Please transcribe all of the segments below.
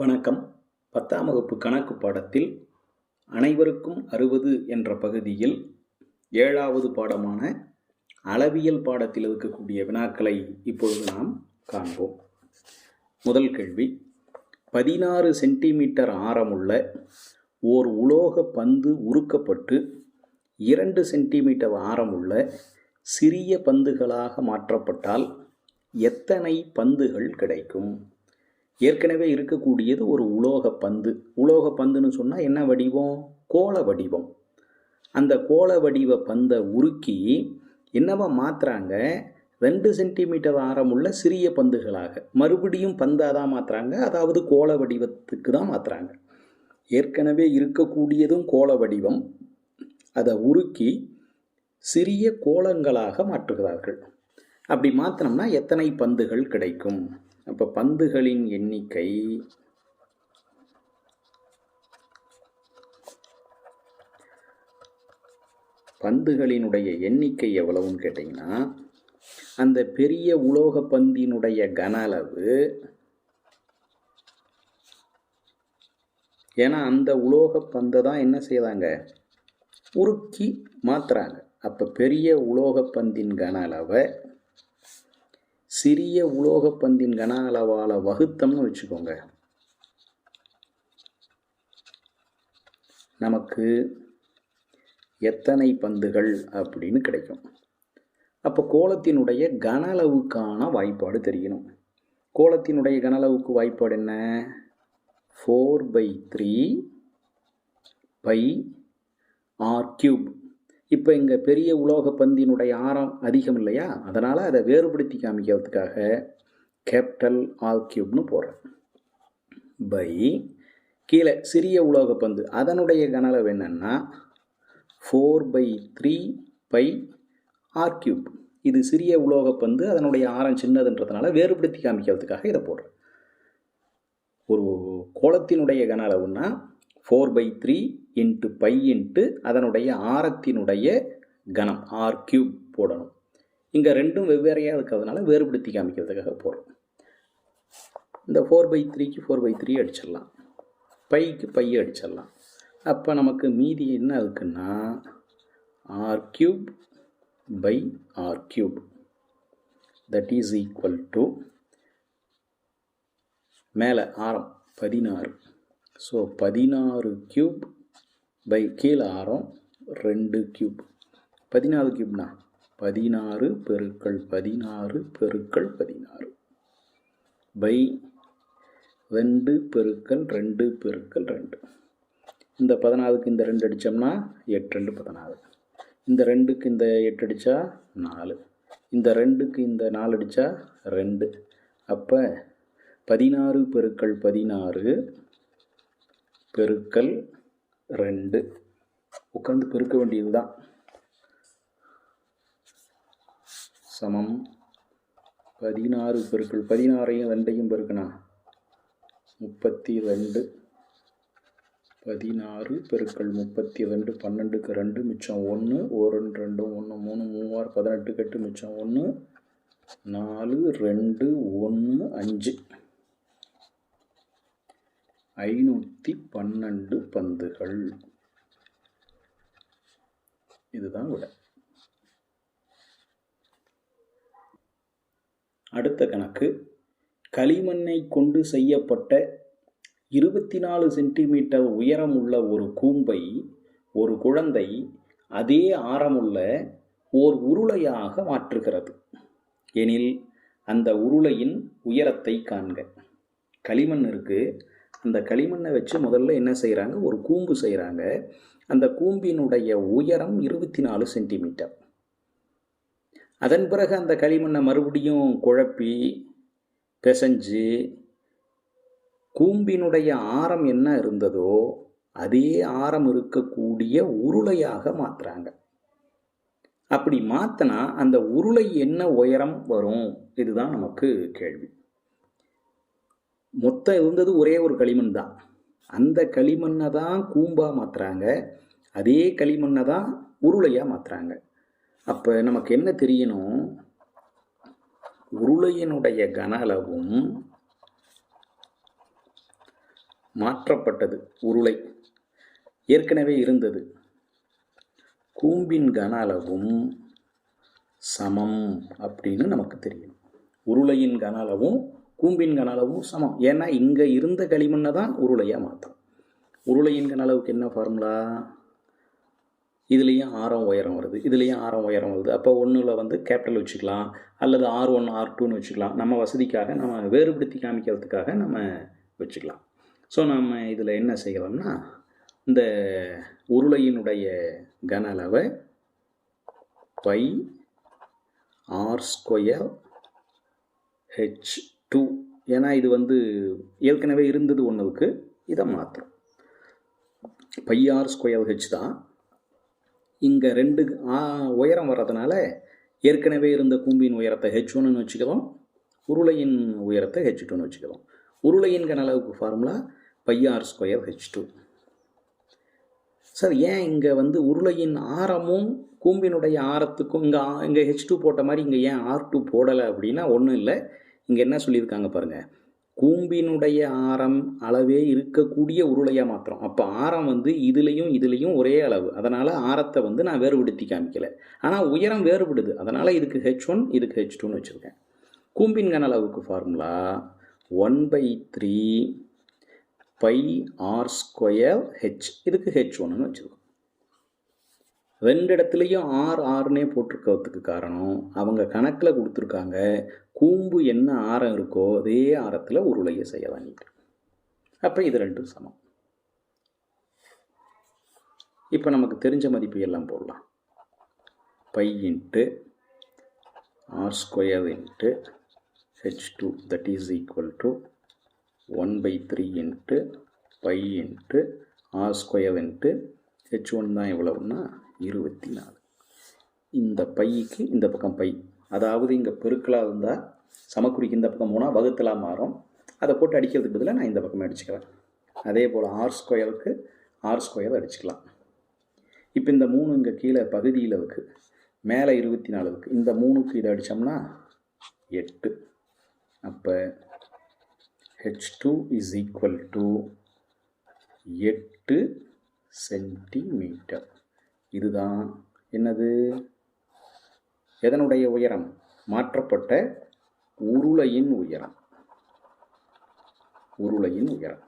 வணக்கம். பத்தாம் வகுப்பு கணக்கு பாடத்தில் அனைவருக்கும் அறுபது என்ற பகுதியில் ஏழாவது பாடமான அளவியல் பாடத்தில் இருக்கக்கூடிய வினாக்களை இப்பொழுது நாம் காண்போம். முதல் கேள்வி பதினாறு சென்டிமீட்டர் ஆரமுள்ள ஓர் உலோக பந்து உருக்கப்பட்டு இரண்டு சென்டிமீட்டர் ஆரமுள்ள சிறிய பந்துகளாக மாற்றப்பட்டால் எத்தனை பந்துகள் கிடைக்கும்? ஏற்கனவே இருக்கக்கூடியது ஒரு உலோக பந்து. உலோக பந்துன்னு சொன்னால் என்ன வடிவம்? கோள வடிவம். அந்த கோள வடிவ பந்தை உருக்கி என்னவா மாற்றுறாங்க ரெண்டு சென்டிமீட்டர் ஆரமுள்ள சிறிய பந்துகளாக. மறுபடியும் பந்தாக தான் மாற்றுறாங்க அதாவது கோள வடிவத்துக்கு தான் மாற்றுறாங்க ஏற்கனவே இருக்கக்கூடியதும் கோள வடிவம். அதை உருக்கி சிறிய கோளங்களாக மாற்றுகிறார்கள். அப்படி மாற்றினோம்னா எத்தனை பந்துகள் கிடைக்கும்? அப்போ பந்துகளின் எண்ணிக்கை பந்துகளினுடைய எண்ணிக்கை எவ்வளவுன்னு கேட்டிங்கன்னா அந்த பெரிய உலோக பந்தினுடைய கன அளவு ஏன்னா அந்த உலோக பந்தை தான் என்ன செய்தாங்க உருக்கி மாற்றுறாங்க அப்போ பெரிய உலோக பந்தின் கன அளவை சிறிய உலோக பந்தின் கன அளவால் வகுத்தம்னு வச்சுக்கோங்க. நமக்கு எத்தனை பந்துகள் அப்படின்னு கிடைக்கும். அப்போ கோலத்தினுடைய கன அளவுக்கான வாய்ப்பாடு தெரியணும் கோலத்தினுடைய கன அளவுக்கு வாய்ப்பாடு என்ன? Four by three pi r cube இப்போ இங்கே பெரிய உலோக பந்தினுடைய ஆரம் அதிகம் இல்லையா? அதனால் அதை வேறுபடுத்தி காமிக்கிறதுக்காக கேபிட்டல் ஆல் கியூப்னு போடுறேன். பை கீழே சிறிய உலோக பந்து. அதனுடைய கனளவு என்னென்னா four by three pi r cube இது சிறிய உலோக பந்து அதனுடைய ஆரம் சின்னதுன்றதுனால வேறுபடுத்தி காமிக்கிறதுக்காக இதை போடுறேன். ஒரு கோலத்தினுடைய கன அளவுன்னா four by three into pi into அதனுடைய ஆரத்தினுடைய கணம் ஆர் கியூப் போடணும். இங்கே ரெண்டும் வெவ்வேறையாக இருக்கிறதுனால வேறுபடுத்தி காமிக்கிறதுக்காக போடுறோம் இந்த ஃபோர் பை த்ரீக்கு ஃபோர் பை த்ரீ அடிச்சிடலாம். பைக்கு பை அடிச்சிடலாம். அப்போ நமக்கு மீதி என்ன இருக்குன்னா r cube by r cube that is equal to மேலே ஆரம் பதினாறு. ஸோ பதினாறு கியூப் பை கீழே ஆரம் ரெண்டு கியூப் பதினாறு கியூப்னா பதினாறு பெருக்கள் பதினாறு பெருக்கள் பதினாறு. பை ரெண்டு பெருக்கள் ரெண்டு பெருக்கள் ரெண்டு. இந்த பதினாறுக்கு இந்த ரெண்டு அடித்தோம்னா எட்டு ரெண்டு பதினாறு இந்த ரெண்டுக்கு இந்த எட்டு அடித்தா நாலு. இந்த ரெண்டுக்கு இந்த நாலு அடித்தா ரெண்டு. அப்போ பதினாறு பெருக்கள் பதினாறு பெருக்கள் ரெண்டு. உட்காந்து பெருக்க வேண்டியது தான் சமம். பதினாறு பெருக்கள் பதினாறையும் ரெண்டையும் பெருக்கணா முப்பத்தி ரெண்டு பதினாறு பெருக்கள் முப்பத்தி ரெண்டு பன்னெண்டுக்கு ரெண்டு மிச்சம் ஒன்று ஒரு ரெண்டு ரெண்டு ஒன்று மூணு மூவாறு பதினெட்டு கட்டு மிச்சம் ஒன்று நாலு ரெண்டு ஒன்று அஞ்சு. ஐநூற்றி பன்னெண்டு பந்துகள். இதுதான் விட. அடுத்த கணக்கு. களிமண்ணை கொண்டு செய்யப்பட்ட இருபத்தி நாலு சென்டிமீட்டர் உயரம் உள்ள ஒரு கூம்பை ஒரு குழந்தை அதே ஆரமுள்ள ஓர் உருளையாக மாற்றுகிறது. எனில் அந்த உருளையின் உயரத்தை காண்க. களிமண் இருக்குது அந்த களிமண்ணை வச்சு முதல்ல என்ன செய்கிறாங்க ஒரு கூம்பு செய்கிறாங்க அந்த கூம்பினுடைய உயரம் இருபத்தி நாலு சென்டிமீட்டர். அதன் பிறகு அந்த களிமண்ணை மறுபடியும் குழப்பி பிசைஞ்சு கூம்பினுடைய ஆரம் என்ன இருந்ததோ அதே ஆரம் இருக்கக்கூடிய உருளையாக மாற்றுறாங்க அப்படி மாற்றினா அந்த உருளை என்ன உயரம் வரும்? இதுதான் நமக்கு கேள்வி. மொத்தம் இருந்தது ஒரே ஒரு களிமண் தான். அந்த களிமண்ணை தான் கூம்பாக மாற்றுறாங்க அதே களிமண்ணை தான் உருளையாக மாற்றுறாங்க அப்போ நமக்கு என்ன தெரியணும்? உருளையினுடைய கன அளவும் மாற்றப்பட்டது. உருளை ஏற்கனவே இருந்தது. கூம்பின் கன அளவும் சமம் அப்படின்னு நமக்கு தெரியும் உருளையின் கன அளவும் கூம்பின் கன அளவும் சமம். ஏன்னா இங்கே இருந்த களிமண்ணை தான் உருளையாக மாற்றும் உருளையின் கன அளவுக்கு என்ன ஃபார்முலா இதுலேயும் ஆரம் உயரம் வருது. இதுலேயும் ஆரம் உயரம் வருது. அப்போ ஒன்றில் வந்து கேபிட்டல் வச்சுக்கலாம். அல்லது ஆர் ஒன் ஆர் டூன்னு வச்சுக்கலாம். நம்ம வசதிக்காக நம்ம வேறுபடுத்தி காமிக்கிறதுக்காக நம்ம வச்சுக்கலாம். ஸோ நம்ம இதில் என்ன செய்யலாம்னா இந்த உருளையினுடைய கன அளவை pi r square h two ஏன்னா இது வந்து ஏற்கனவே இருந்தது ஒன்றுக்கு இதை மாற்றும் பையார் ஆர் ஸ்கொயர் ஹெச் தான். இங்கே ரெண்டு உயரம் வர்றதுனால ஏற்கனவே இருந்த கூம்பின் உயரத்தை ஹெச் ஒன்னு வச்சுக்கிறோம். உருளையின் உயரத்தை ஹெச் டூன்னு வச்சுக்கிறோம். உருளையின் கன அளவுக்கு formula pi r square h two sir ஏன் இங்கே வந்து உருளையின் ஆரமும் கூம்பினுடைய ஆரத்துக்கும் இங்கே இங்கே ஹெச் டூ போட்ட மாதிரி இங்கே ஏன் ஆர் டூ போடலை அப்படின்னா ஒன்றும் இல்லை. இங்கே என்ன சொல்லியிருக்காங்க பாருங்கள் கூம்பினுடைய ஆரம் அளவே இருக்கக்கூடிய உருளையாக மாத்திரம். அப்போ ஆரம் வந்து இதுலேயும் இதுலேயும் ஒரே அளவு. அதனால் ஆரத்தை வந்து நான் வேறுபடுத்தி காமிக்கலை. ஆனால் உயரம் வேறுபடுது. அதனால் இதுக்கு ஹெச் ஒன் இதுக்கு ஹெச் டூன்னு வச்சுருக்கேன். கூம்பின் கன அளவுக்கு formula one by three pi r square h இதுக்கு ஹெச் ஒன்னு வச்சுருக்கோம். ரெண்டு இடத்துலையும் ஆர் ஆறுனே போட்டிருக்கிறதுக்கு காரணம் அவங்க கணக்கில் கொடுத்துருக்காங்க கூம்பு என்ன ஆரம் இருக்கோ அதே ஆரத்தில் உருளையை செய்ய வாங்கிட்டு அப்போ இது ரெண்டும் சமம். இப்போ நமக்கு தெரிஞ்ச மதிப்பு எல்லாம் போடலாம். Pi into r square into h two that is equal to one by three into pi into r square into h one தான் எவ்வளவுன்னா இருபத்தி நாலு. இந்த பைக்கு இந்த பக்கம் பை. அதாவது இங்கே பெருக்கலாக இருந்தால் சமக்குறிக்கு இந்த பக்கம் போனால் வகுத்தலாக மாறும். அதை போட்டு அடிக்கிறதுக்கு பதிலாக நான் இந்த பக்கமே அடிச்சுக்கிறேன். அதே போல் ஆர் ஸ்கொயருக்கு ஆர் ஸ்கொயர் அடிச்சுக்கலாம். இப்போ இந்த மூணு இங்கே கீழே பகுதியில் இருக்குது மேலே இருபத்தி நாலு இருக்குது இந்த மூணுக்கு இதை அடித்தோம்னா எட்டு. அப்போ h two is equal to எட்டு சென்டிமீட்டர் இதுதான். என்னது? எதனுடைய உயரம்? மாற்றப்பட்ட உருளையின் உயரம். உருளையின் உயரம்.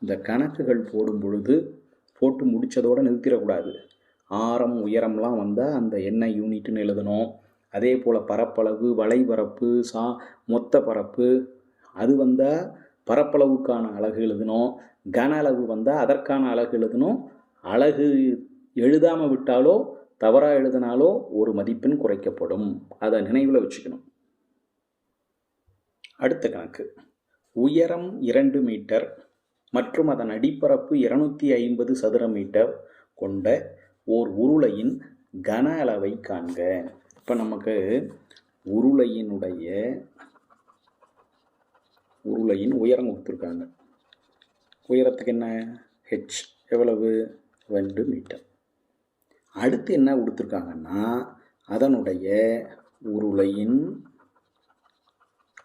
இந்த கணக்குகள் போடும் பொழுது போட்டு முடித்ததோடு நிறுத்திடக்கூடாது. ஆரம் உயரம்லாம் வந்தால் அந்த எண்ணெய் யூனிட்டுன்னு எழுதணும். அதே போல் பரப்பளவு வளைபரப்பு சா மொத்த பரப்பு அது வந்தால் பரப்பளவுக்கான அலகு எழுதணும். கன அளவு வந்தால் அதற்கான அலகு எழுதணும். அலகு எழுதாமல் விட்டாலோ தவறாக எழுதினாலோ ஒரு மதிப்பெண் குறைக்கப்படும். அதை நினைவில் வச்சுக்கணும். அடுத்த கணக்கு. உயரம் இரண்டு மீட்டர் மற்றும் அதன் அடிப்பரப்பு இருநூத்தி ஐம்பது சதுர மீட்டர் கொண்ட ஓர் உருளையின் கன அளவை காண்க. இப்போ நமக்கு உருளையினுடைய உருளையின் உயரம் கொடுத்துருக்காங்க. உயரத்துக்கு என்ன? ஹெச் எவ்வளவு? ரெண்டு மீட்டர். அடுத்து என்ன கொடுத்துருக்காங்கன்னா அதனுடைய உருளையின்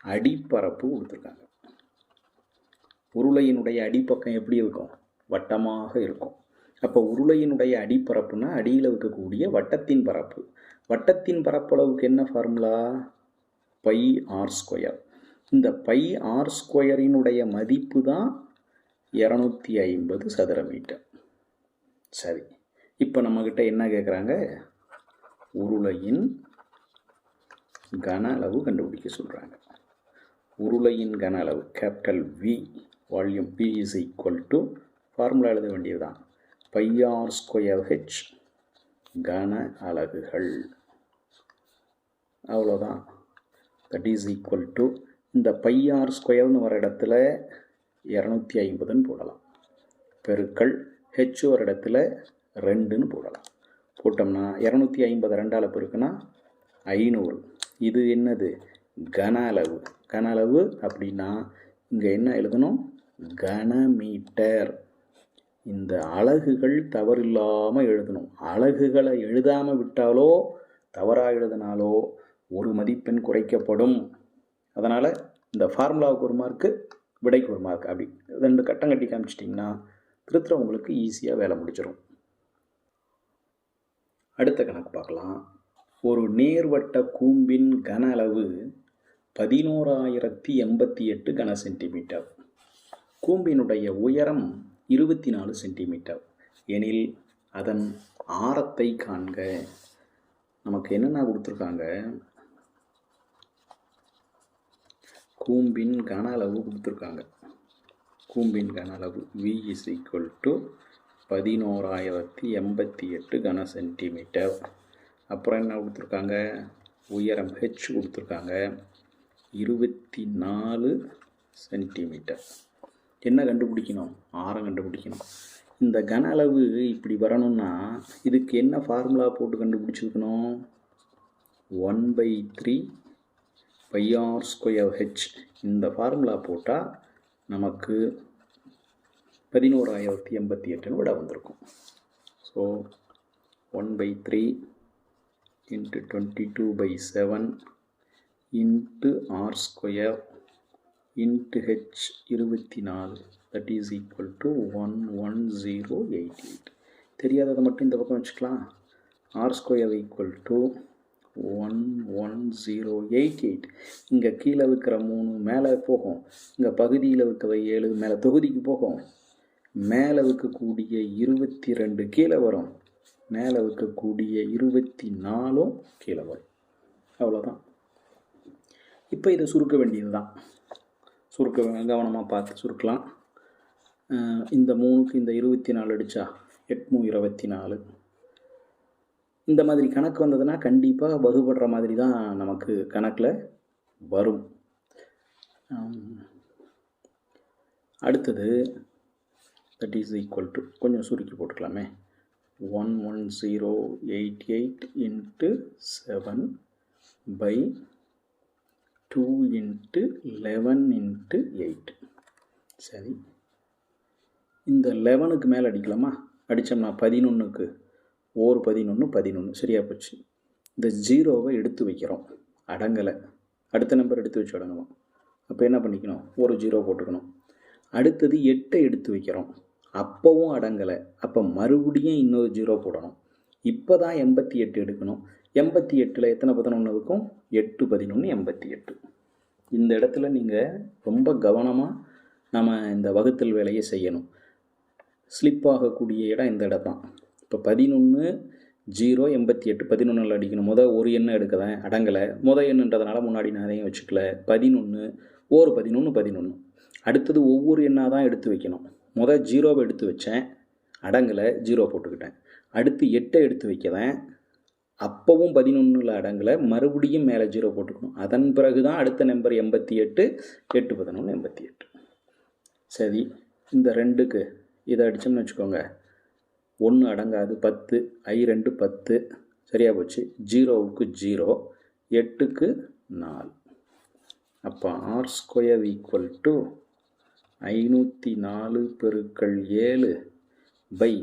அடிப்பரப்பு கொடுத்துருக்காங்க. உருளையினுடைய அடிப்பக்கம் எப்படி இருக்கும்? வட்டமாக இருக்கும். அப்போ உருளையினுடைய அடிப்பரப்புனா அடியில் இருக்கக்கூடிய வட்டத்தின் பரப்பு. வட்டத்தின் பரப்பளவுக்கு என்ன ஃபார்முலா பை ஆர் ஸ்கொயர் இந்த பை ஆர் ஸ்கொயரினுடைய மதிப்பு தான் இரநூத்தி ஐம்பது சதுர மீட்டர். சரி. இப்போ நம்மக்கிட்ட என்ன கேட்குறாங்க உருளையின் கன அளவு கண்டுபிடிக்க சொல்கிறாங்க உருளையின் கன அளவு capital V volume p is equal to formula எழுத வேண்டியது தான் பையார் ஸ்கொயர் ஹெச் கன அலகுகள். அவ்வளோதான் தட் இஸ் ஈக்குவல் டு இந்த பை ஆர் ஸ்கொயர்னு வர இடத்துல இரநூத்தி ஐம்பதுன்னு போடலாம். பெருக்கள் ஹெச் ஒரு இடத்துல ரெண்டுன்னு போடலாம். போட்டோம்னா இரநூத்தி ஐம்பது ரெண்டால் பெருக்குனா ஐநூறு. இது என்னது? கன அளவு. கன அளவு அப்படின்னா இங்கே என்ன எழுதணும்? கனமீட்டர் இந்த அலகுகள் தவறில்லாமல் எழுதணும். அலகுகளை எழுதாமல் விட்டாலோ தவறாக எழுதினாலோ ஒரு மதிப்பெண் குறைக்கப்படும். அதனால் இந்த ஃபார்முலாவுக்கு ஒரு மார்க்கு விடைக்கு ஒரு மார்க் அப்படி ரெண்டு கட்டம் கட்டி காமிச்சிட்டிங்கன்னா திருத்துறவங்களுக்கு ஈஸியாக வேலை முடிச்சிடும் அடுத்த கணக்கு பார்க்கலாம். ஒரு நேர்வட்ட கூம்பின் கன அளவு பதினோராயிரத்தி எண்பத்தி எட்டு கன சென்டிமீட்டர். கூம்பினுடைய உயரம் இருபத்தி நாலு சென்டிமீட்டர். எனில் அதன் ஆரத்தை காண்க. நமக்கு என்னென்ன கொடுத்துருக்காங்க? கூம்பின் கன அளவு கொடுத்துருக்காங்க. கூம்பின் கன அளவு வி இஸ் ஈக்குவல் டு பதினோராயிரத்தி எண்பத்தி எட்டு கன சென்டிமீட்டர். அப்புறம் என்ன கொடுத்துருக்காங்க? உயரம் ஹெச் கொடுத்துருக்காங்க. இருபத்தி நாலு சென்டிமீட்டர். என்ன கண்டுபிடிக்கணும்? ஆரம் கண்டுபிடிக்கணும். இந்த கன அளவு இப்படி வரணும்னா இதுக்கு என்ன ஃபார்முலா போட்டு கண்டுபிடிச்சிருக்கணும்? One by three pi r square h இந்த ஃபார்முலா போட்டால் நமக்கு பதினோராயிரத்தி எண்பத்தி எட்டுன்னு விட வந்திருக்கும். So one by three into twenty two by seven into r square into h இருபத்தி நாலு. That is equal to one one zero eight eight தெரியாததை மட்டும் இந்த பக்கம் வச்சுக்கலாம். R square equal to one one zero eight eight இங்கே கீழே இருக்கிற மூணு மேலே போகும். இங்கே பகுதியில் இருக்கிற ஏழு மேலே தொகுதிக்கு போகும். மேலே வைக்கக்கூடிய இருபத்தி ரெண்டு கீழே வரும். மேலே வைக்கக்கூடிய இருபத்தி நாலும் கீழே வரும். அவ்வளோதான் இப்போ இதை சுருக்க வேண்டியது தான் சுருக்க கவனமாக பார்த்து சுருக்கலாம். இந்த மூணுக்கு இந்த இருபத்தி நாலு அடித்தா எட்நூ இருபத்தி நாலு இந்த மாதிரி கணக்கு வந்ததுன்னா கண்டிப்பாக வகுபடுற மாதிரி தான் நமக்கு கணக்கில் வரும். அடுத்தது தட் இஸ் ஈக்குவல் டு கொஞ்சம் சுருக்கி போட்டுக்கலாமே. One one zero eight eight into seven by two into eleven into eight சரி. இந்த லெவனுக்கு மேலே அடிக்கலாமா? அடித்தோம்னா பதினொன்றுக்கு ஓர் பதினொன்று பதினொன்று சரியாக போச்சு. இந்த ஜீரோவை எடுத்து வைக்கிறோம். அடங்கலை. அடுத்த நம்பர் எடுத்து வச்சு அடங்கணும். அப்போ என்ன பண்ணிக்கணும்? ஒரு ஜீரோ போட்டுக்கணும். அடுத்தது எட்டை எடுத்து வைக்கிறோம். அப்போவும் அடங்கலை. அப்போ மறுபடியும் இன்னொரு ஜீரோ போடணும். இப்போ தான் எண்பத்தி எட்டு எடுக்கணும். எண்பத்தி எட்டில் எத்தனை பதினொன்று இருக்கும் எட்டு பதினொன்று எண்பத்தி எட்டு. இந்த இடத்துல நீங்கள் ரொம்ப கவனமாக நம்ம இந்த வகுத்தல் வேலையை செய்யணும். ஸ்லிப் ஆகக்கூடிய இடம் இந்த இடம் தான். இப்போ பதினொன்று ஜீரோ எண்பத்தி எட்டு பதினொன்றில் அடிக்கணும். முத ஒரு எண்ணை எடுக்கதான் அடங்கலை. முத எண்ணுன்றதுனால முன்னாடி நான் அதையும் வச்சுக்கல. பதினொன்று ஒரு பதினொன்று பதினொன்று அடுத்தது ஒவ்வொரு எண்ணாக தான் எடுத்து வைக்கணும். முத ஜீரோவை எடுத்து வச்சேன். அடங்கலை ஜீரோ போட்டுக்கிட்டேன். அடுத்து எட்டை எடுத்து வைக்கிறேன். அப்போவும் பதினொன்றில் அடங்கலை. மறுபடியும் மேலே ஜீரோ போட்டுக்கணும். அதன் பிறகு தான் அடுத்த நம்பர் எண்பத்தி எட்டு எட்டு பதினொன்று எண்பத்தி எட்டு. சரி இந்த ரெண்டுக்கு இதை அடித்தோம்னு வச்சுக்கோங்க. ஒன்று அடங்காது பத்து. ஐ ரெண்டு பத்து. சரியாக போச்சு. ஜீரோவுக்கு ஜீரோ எட்டுக்கு நாலு. அப்போ ஆர் ஸ்கொயர் ஈக்குவல் டு ஐநூற்றி நாலு பெருக்கள் ஏழு பை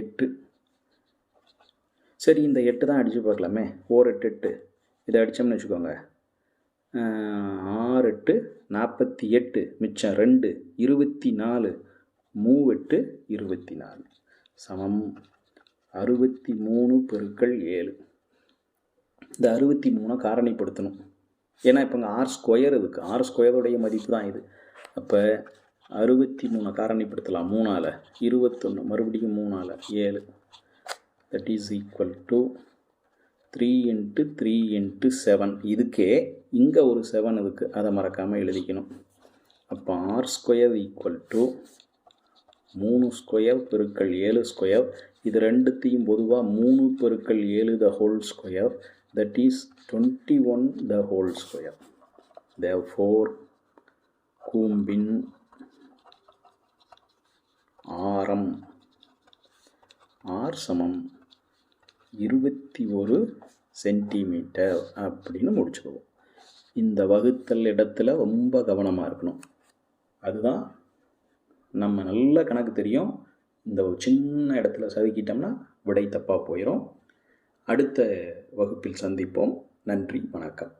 எட்டு. சரி இந்த எட்டு தான் அடித்து பார்க்கலாமே. ஓர் எட்டு. எட்டு இதை அடித்தோம்னு வச்சுக்கோங்க. ஆறு எட்டு நாற்பத்தி எட்டு மிச்சம் ரெண்டு இருபத்தி நாலு மூவெட்டு இருபத்தி நாலு சமம். அறுபத்தி மூணு பெருக்கள் ஏழு. இந்த அறுபத்தி மூணை காரணிப்படுத்தணும். ஏன்னா இப்போ இங்கே ஆர் ஸ்கொயர் இதுக்கு ஆர் ஸ்கொயருடைய மதிப்பு தான் இது. அப்போ அறுபத்தி மூணு காரணிப்படுத்தலாம் மூணால். இருபத்தொன்று மறுபடியும் மூணால். ஏழு. That is equal to three into three into seven இதுக்கே இங்கே ஒரு செவன் இருக்குது அதை மறக்காமல் எழுதிக்கணும். அப்போ ஆர் ஸ்கொயர் ஈக்குவல் டு மூணு ஸ்கொயர் பெருக்கள் ஏழு ஸ்கொயர் இது ரெண்டுத்தையும் பொதுவாக மூணு பெருக்கள் ஏழு the whole square that is twenty one the whole square the four கூம்பின் ஆரம். ஆர் சமம் இருபத்தி ஒரு சென்டிமீட்டர் அப்படின்னு முடிச்சுக்குவோம். இந்த வகுத்தல் இடத்துல ரொம்ப கவனமாக இருக்கணும். அதுதான் நம்ம நல்ல கணக்கு தெரியும். இந்த ஒரு சின்ன இடத்துல சதுக்கிட்டோம்னா விடை தப்பாக போயிடும் அடுத்த வகுப்பில் சந்திப்போம். நன்றி வணக்கம்.